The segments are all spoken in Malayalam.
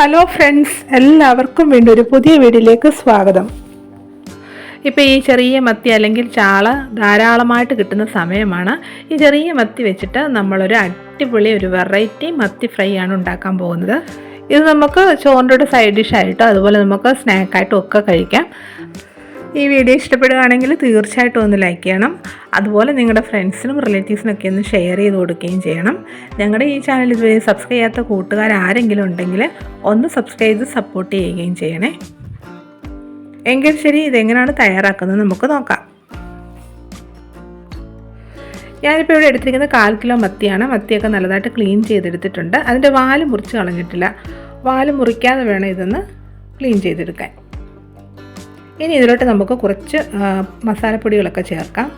ഹലോ ഫ്രണ്ട്സ് എല്ലാവർക്കും വീണ്ടും ഒരു പുതിയ വീഡിയോയിലേക്ക് സ്വാഗതം. ഇപ്പോൾ ഈ ചെറിയ മത്തി അല്ലെങ്കിൽ ചാള ധാരാളമായിട്ട് കിട്ടുന്ന സമയമാണ്. ഈ ചെറിയ മത്തി വെച്ചിട്ട് നമ്മളൊരു അടിപൊളി ഒരു വെറൈറ്റി മത്തി ഫ്രൈ ആണ് ഉണ്ടാക്കാൻ പോകുന്നത്. ഇത് നമുക്ക് ചോറിന്റെ സൈഡ് ഡിഷായിട്ടോ അതുപോലെ നമുക്ക് സ്നാക്കായിട്ടും ഒക്കെ കഴിക്കാം. ഈ വീഡിയോ ഇഷ്ടപ്പെടുകയാണെങ്കിൽ തീർച്ചയായിട്ടും ഒന്ന് ലൈക്ക് ചെയ്യണം. അതുപോലെ നിങ്ങളുടെ ഫ്രണ്ട്സിനും റിലേറ്റീവ്സിനൊക്കെ ഒന്ന് ഷെയർ ചെയ്ത് കൊടുക്കുകയും ചെയ്യണം. ഞങ്ങളുടെ ഈ ചാനൽ ഇതുവരെ സബ്സ്ക്രൈബ് ചെയ്യാത്ത കൂട്ടുകാർ ആരെങ്കിലും ഉണ്ടെങ്കിൽ ഒന്ന് സബ്സ്ക്രൈബ് ചെയ്ത് സപ്പോർട്ട് ചെയ്യുകയും ചെയ്യണേ. എങ്കിൽ ശരി ഇതെങ്ങനെയാണ് തയ്യാറാക്കുന്നത് നമുക്ക് നോക്കാം. ഞാനിപ്പോൾ ഇവിടെ എടുത്തിരിക്കുന്നത് കാൽ കിലോ മത്തിയാണ്. മത്തിയൊക്കെ നല്ലതായിട്ട് ക്ലീൻ ചെയ്തെടുത്തിട്ടുണ്ട്. അതിന്റെ വാൽ മുറിച്ച് കളഞ്ഞിട്ടില്ല. വാൽ മുറിക്കാതെ വേണം ഇതൊന്ന് ക്ലീൻ ചെയ്തെടുക്കാൻ. ഇനി ഇതിലോട്ട് നമുക്ക് കുറച്ച് മസാലപ്പൊടികളൊക്കെ ചേർക്കാം.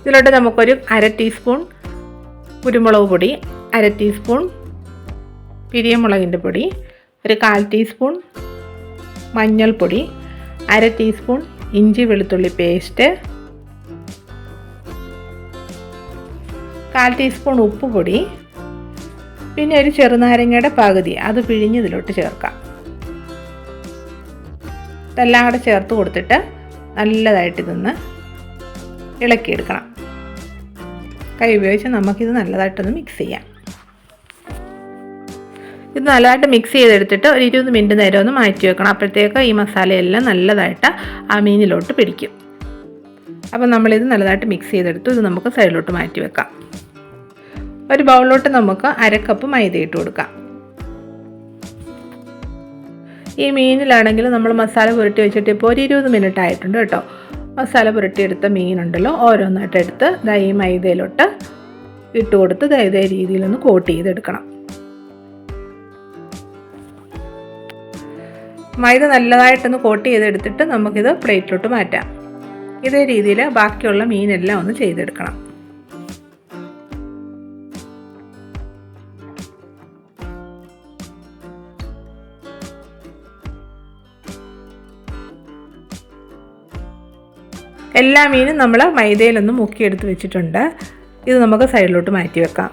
ഇതിലോട്ട് നമുക്കൊരു അര ടീസ്പൂൺ കുരുമുളക് പൊടി അര ടീസ്പൂൺ പിരിയമുളകിന്റെ പൊടി ഒരു കാൽ ടീസ്പൂൺ മഞ്ഞൾപ്പൊടി അര ടീസ്പൂൺ ഇഞ്ചി വെളുത്തുള്ളി പേസ്റ്റ് കാൽ ടീസ്പൂൺ ഉപ്പ് പൊടി പിന്നെ ഒരു ചെറുനാരങ്ങയുടെ പകുതി അത് പിഴിഞ്ഞ് ഇതിലോട്ട് ചേർക്കാം. ഇതെല്ലാം കൂടെ ചേർത്ത് കൊടുത്തിട്ട് നല്ലതായിട്ട് ഇതൊന്ന് ഇളക്കിയെടുക്കണം. കൈ ഉപയോഗിച്ച് നമുക്കിത് നല്ലതായിട്ടൊന്ന് മിക്സ് ചെയ്യാം. ഇത് നല്ലതായിട്ട് മിക്സ് ചെയ്തെടുത്തിട്ട് ഒരു ഇരുപത് മിനിറ്റ് നേരം ഒന്ന് മാറ്റി വെക്കണം. അപ്പോഴത്തേക്ക് ഈ മസാലയെല്ലാം നല്ലതായിട്ട് ആ മീനിലോട്ട് പിടിക്കും. അപ്പോൾ നമ്മളിത് നല്ലതായിട്ട് മിക്സ് ചെയ്തെടുത്തു. ഇത് നമുക്ക് സൈഡിലോട്ട് മാറ്റി വെക്കാം. ഒരു ബൗളിലോട്ട് നമുക്ക് അരക്കപ്പ് കപ്പ് മൈദ ഇട്ട് കൊടുക്കാം. ഈ മീനിലാണെങ്കിൽ നമ്മൾ മസാല പുരട്ടി വെച്ചിട്ട് ഇപ്പോൾ ഒരു ഇരുപത് മിനിറ്റ് ആയിട്ടുണ്ട് കേട്ടോ. മസാല പുരട്ടി പുരട്ടിയെടുത്ത മീനുണ്ടല്ലോ ഓരോന്നായിട്ട് എടുത്ത് ദാ മൈദയിലോട്ട് ഇട്ട് കൊടുത്ത് ദാ രീതിയിലൊന്ന് കോട്ട് ചെയ്തെടുക്കണം. മൈദ നല്ലതായിട്ടൊന്ന് കോട്ട് ചെയ്തെടുത്തിട്ട് നമുക്കിത് പ്ലേറ്റിലോട്ട് മാറ്റാം. ഇതേ രീതിയിൽ ബാക്കിയുള്ള മീനെല്ലാം ഒന്ന് ചെയ്തെടുക്കണം. എല്ലാ മീനും നമ്മൾ മൈദയിലൊന്ന് മുക്കിയെടുത്ത് വെച്ചിട്ടുണ്ട്. ഇത് നമുക്ക് സൈഡിലോട്ട് മാറ്റി വെക്കാം.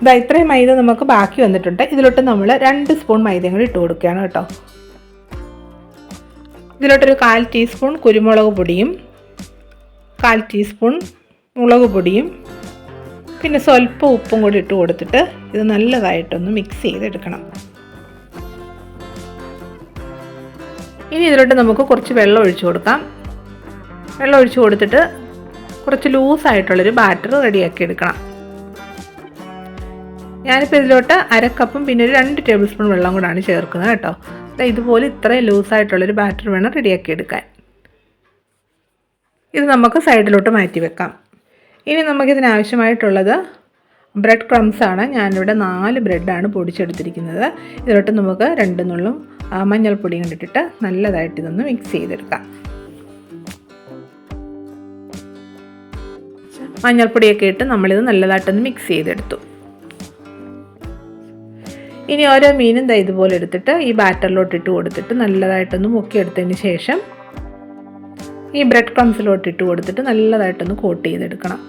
ഇതാ ഇത്രയും മൈദ നമുക്ക് ബാക്കി വന്നിട്ടുണ്ട്. ഇതിലോട്ട് നമ്മൾ രണ്ട് സ്പൂൺ മൈദയും കൂടി ഇട്ട് കൊടുക്കുകയാണ് കേട്ടോ. ഇതിലോട്ടൊരു കാൽ ടീസ്പൂൺ കുരുമുളക് പൊടിയും കാൽ ടീസ്പൂൺ മുളക് പൊടിയും പിന്നെ സ്വല്പം ഉപ്പും കൂടി ഇട്ട് കൊടുത്തിട്ട് ഇത് നല്ലതായിട്ടൊന്ന് മിക്സ് ചെയ്തെടുക്കണം. ഇനി ഇതിലോട്ട് നമുക്ക് കുറച്ച് വെള്ളം ഒഴിച്ചു കൊടുക്കാം. വെള്ളം ഒഴിച്ചു കൊടുത്തിട്ട് കുറച്ച് ലൂസായിട്ടുള്ളൊരു ബാറ്റർ റെഡിയാക്കി എടുക്കണം. ഞാനിപ്പോൾ ഇതിലോട്ട് അരക്കപ്പും കപ്പും പിന്നെ ഒരു രണ്ട് ടേബിൾ സ്പൂൺ വെള്ളം കൂടാണ് ചേർക്കുന്നത് കേട്ടോ. ഇതുപോലെ ഇത്രയും ലൂസായിട്ടുള്ളൊരു ബാറ്റർ വേണം റെഡിയാക്കി എടുക്കാൻ. ഇത് നമുക്ക് സൈഡിലോട്ട് മാറ്റി വെക്കാം. ഇനി നമുക്കിതിനാവശ്യമായിട്ടുള്ളത് ബ്രെഡ് ക്രംസ് ആണ്. ഞാനിവിടെ നാല് ബ്രെഡാണ് പൊടിച്ചെടുത്തിരിക്കുന്നത്. ഇതിലോട്ട് നമുക്ക് രണ്ട് നുള്ളും മഞ്ഞൾപ്പൊടിയും കണ്ടിട്ടിട്ട് നല്ലതായിട്ട് ഇതൊന്ന് മിക്സ് ചെയ്തെടുക്കാം. മഞ്ഞൾപ്പൊടിയൊക്കെ ഇട്ട് നമ്മളിത് നല്ലതായിട്ടൊന്ന് മിക്സ് ചെയ്തെടുത്തു. ഇനി ഓരോ മീനും ദാ ഇതുപോലെ എടുത്തിട്ട് ഈ ബാറ്ററിലോട്ട് ഇട്ട് കൊടുത്തിട്ട് നല്ലതായിട്ടൊന്ന് മുക്കിയെടുത്തതിന് ശേഷം ഈ ബ്രെഡ് ക്രംസിലോട്ട് ഇട്ട് കൊടുത്തിട്ട് നല്ലതായിട്ടൊന്ന് കോട്ട് ചെയ്തെടുക്കണം.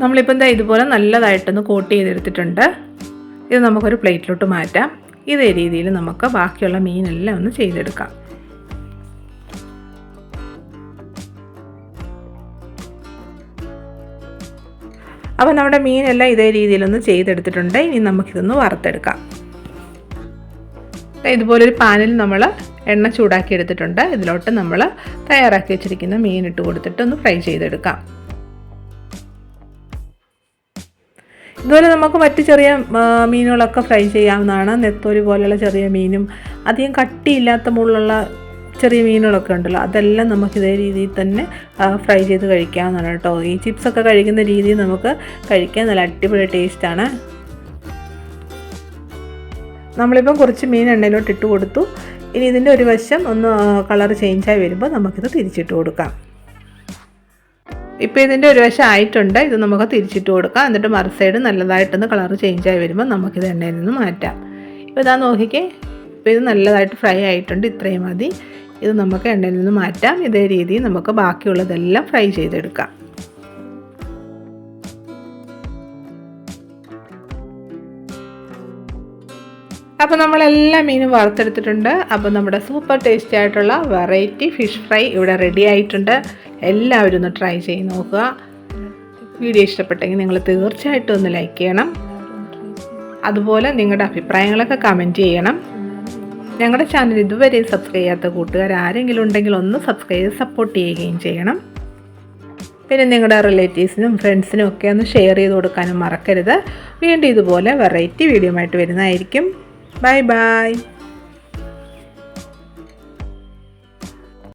നമ്മളിപ്പോൾ എന്താ ഇതുപോലെ നല്ലതായിട്ടൊന്ന് കോട്ട് ചെയ്തെടുത്തിട്ടുണ്ട്. ഇത് നമുക്കൊരു പ്ലേറ്റിലോട്ട് മാറ്റാം. ഇതേ രീതിയിൽ നമുക്ക് ബാക്കിയുള്ള മീനെല്ലാം ഒന്ന് ചെയ്തെടുക്കാം. അപ്പോൾ നമ്മുടെ മീനെല്ലാം ഇതേ രീതിയിലൊന്ന് ചെയ്തെടുത്തിട്ടുണ്ട്. ഇനി നമുക്കിതൊന്ന് വറുത്തെടുക്കാം. ഇതുപോലൊരു പാനിൽ നമ്മൾ എണ്ണ ചൂടാക്കി എടുത്തിട്ടുണ്ട് ഇതിലോട്ട് നമ്മൾ തയ്യാറാക്കി വെച്ചിരിക്കുന്ന മീൻ ഇട്ട് കൊടുത്തിട്ട് ഒന്ന് ഫ്രൈ ചെയ്തെടുക്കാം. ഇതുപോലെ നമുക്ക് മറ്റു ചെറിയ മീനുകളൊക്കെ ഫ്രൈ ചെയ്യാവുന്നതാണ്. നെത്തോലി പോലെയുള്ള ചെറിയ മീനും അധികം കട്ടിയില്ലാത്ത മുള്ളുള്ള ചെറിയ മീനുകളൊക്കെ ഉണ്ടല്ലോ അതെല്ലാം നമുക്ക് ഇതേ രീതിയിൽ തന്നെ ഫ്രൈ ചെയ്ത് കഴിക്കാവുന്നതാണ് കേട്ടോ. ഈ ചിപ്സൊക്കെ കഴിക്കുന്ന രീതി നമുക്ക് കഴിക്കാൻ നല്ല അടിപൊളി ടേസ്റ്റാണ്. നമ്മളിപ്പം കുറച്ച് മീൻ എണ്ണയിലോട്ട് ഇട്ട് കൊടുത്തു. ഇനി ഇതിന്റെ ഒരു വശം ഒന്ന് കളർ ചേഞ്ചായി വരുമ്പോൾ നമുക്കിത് തിരിച്ചിട്ട് കൊടുക്കാം. ഇപ്പോൾ ഇതിന്റെ ഒരു വശം ആയിട്ടുണ്ട്. ഇത് നമുക്ക് തിരിച്ചിട്ട് കൊടുക്കാം. എന്നിട്ട് മറു സൈഡ് നല്ലതായിട്ടൊന്ന് കളർ ചേഞ്ചായി വരുമ്പോൾ നമുക്കിത് എണ്ണയിൽ നിന്ന് മാറ്റാം. ഇപ്പോൾ ഇതാ നോക്കിക്കേ. ഇപ്പോൾ ഇത് നല്ലതായിട്ട് ഫ്രൈ ആയിട്ടുണ്ട്. ഇത്രയും മതി. ഇത് നമുക്ക് എണ്ണയിൽ നിന്ന് മാറ്റാം. ഇതേ രീതിയിൽ നമുക്ക് ബാക്കിയുള്ളതെല്ലാം ഫ്രൈ ചെയ്തെടുക്കാം. അപ്പോൾ നമ്മളെല്ലാ മീനും വറുത്തെടുത്തിട്ടുണ്ട്. അപ്പോൾ നമ്മുടെ സൂപ്പർ ടേസ്റ്റി ആയിട്ടുള്ള വെറൈറ്റി ഫിഷ് ഫ്രൈ ഇവിടെ റെഡി ആയിട്ടുണ്ട്. എല്ലാവരും ഒന്ന് ട്രൈ ചെയ്ത് നോക്കുക. വീഡിയോ ഇഷ്ടപ്പെട്ടെങ്കിൽ നിങ്ങൾ തീർച്ചയായിട്ടും ഒന്ന് ലൈക്ക് ചെയ്യണം. അതുപോലെ നിങ്ങളുടെ അഭിപ്രായങ്ങളൊക്കെ കമന്റ് ചെയ്യണം. ഞങ്ങളുടെ ചാനൽ ഇതുവരെ സബ്സ്ക്രൈബ് ചെയ്യാത്ത കൂട്ടുകാർ ആരെങ്കിലും ഉണ്ടെങ്കിൽ ഒന്ന് സബ്സ്ക്രൈബ് ചെയ്ത് സപ്പോർട്ട് ചെയ്യുകയും ചെയ്യണം. പിന്നെ നിങ്ങളുടെ റിലേറ്റീവ്സിനും ഫ്രണ്ട്സിനും ഒക്കെ ഒന്ന് ഷെയർ ചെയ്ത് കൊടുക്കാനും മറക്കരുത്. വീണ്ടും ഇതുപോലെ വെറൈറ്റി വീഡിയോ ആയിട്ട് വരുന്നതായിരിക്കും. Bye bye.